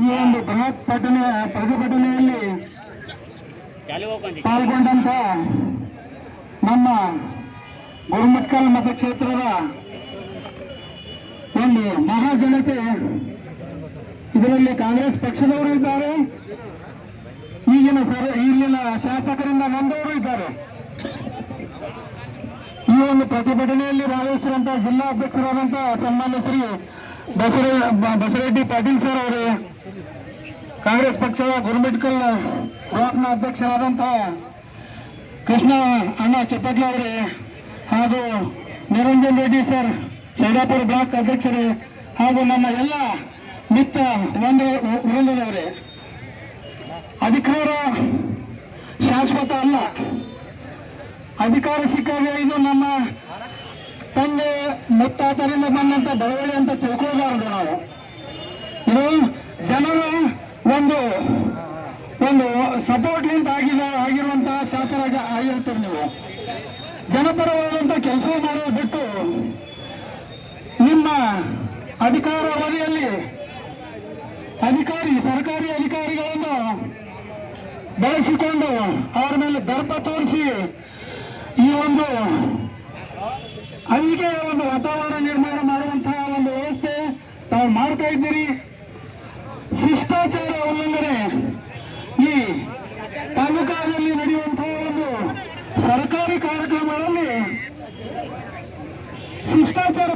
ಈ ಒಂದು ಬೃಹತ್ ಪಟನೆ ಪ್ರತಿಭಟನೆಯಲ್ಲಿ ಪಾಲ್ಗೊಂಡಂತ ನಮ್ಮ ಗುರುಮಟ್ಕಲ್ ಮತಕ್ಷೇತ್ರದ ಒಂದು ಮಹಾಜನತೆ. ಇದರಲ್ಲಿ ಕಾಂಗ್ರೆಸ್ ಪಕ್ಷದವರು ಇದ್ದಾರೆ. ಈಗಿನ ಸರ್ ಇಲ್ಲಿನ ಶಾಸಕರಿಂದ ನಂದವರು ಇದ್ದಾರೆ. ಈ ಒಂದು ಪ್ರತಿಭಟನೆಯಲ್ಲಿ ಭಾಗವಹಿಸಿರುವಂತಹ ಜಿಲ್ಲಾ ಅಧ್ಯಕ್ಷರಾದಂತಹ ಸನ್ಮಾನ್ಯ ಶ್ರೀ ಬಸರ ಬಸರೆಡ್ಡಿ ಪಾಟೀಲ್ ಸರ್ ಅವರೇ, ಕಾಂಗ್ರೆಸ್ ಪಕ್ಷದ ಗುರುಮಿಟ್ಕಲ್ ಬ್ಲಾಕ್ನ ಅಧ್ಯಕ್ಷರಾದಂತಹ ಕೃಷ್ಣ ಅಣ್ಣ ಚಪ್ಪಟ್ಲ ಅವರೇ ಹಾಗೂ ನಿರಂಜನ್ ರೆಡ್ಡಿ ಸರ್, ಸೈದಾಪುರ ಬ್ಲಾಕ್ ಅಧ್ಯಕ್ಷರೇ ಹಾಗೂ ನಮ್ಮ ಎಲ್ಲ ಮಿತ್ರ ಒಂದು ವೃಂದದವರೇ. ಅಧಿಕಾರ ಶಾಶ್ವತ ಅಲ್ಲ. ಅಧಿಕಾರ ಸಿಕ್ಕಾಗ ಇದು ನಮ್ಮ ಮುತ್ತಾತರಿಂದ ಬಂದಂತ ಬಡವಳಿ ಅಂತ ತಿಳ್ಕೊಳ್ಬಾರ್ದು ನಾವು. ಇದು ಜನರ ಒಂದು ಒಂದು ಸಪೋರ್ಟ್ಲಿಂದ ಆಗಿದೆ ಆಗಿರುವಂತಹ ಶಾಸಕ ಆಗಿರ್ತೀರಿ ನೀವು. ಜನಪರವಾದಂತ ಕೆಲಸ ಮಾಡೋದು ಬಿಟ್ಟು ನಿಮ್ಮ ಅಧಿಕಾರ ಅವಧಿಯಲ್ಲಿ ಅಧಿಕಾರಿ, ಸರ್ಕಾರಿ ಅಧಿಕಾರಿಗಳನ್ನು ಬಳಸಿಕೊಂಡು ಅವರ ಮೇಲೆ ದರ್ಪ ತೋರಿಸಿ ಈ ಒಂದು ಅಂಜಿಕೆಯ ಒಂದು ವಾತಾವರಣ ನಿರ್ಮಾಣ ಮಾಡುವಂತಹ ಒಂದು ವ್ಯವಸ್ಥೆ ತಾವು ಮಾಡ್ತಾ ಇದ್ದೀರಿ. ಶಿಷ್ಟಾಚಾರ ಉಲ್ಲಂಘನೆ ಈ ತಾಲೂಕಾದಲ್ಲಿ ನಡೆಯುವಂತಹ ಒಂದು ಸರ್ಕಾರಿ ಕಾರ್ಯಕ್ರಮಗಳಲ್ಲಿ ಶಿಷ್ಟಾಚಾರ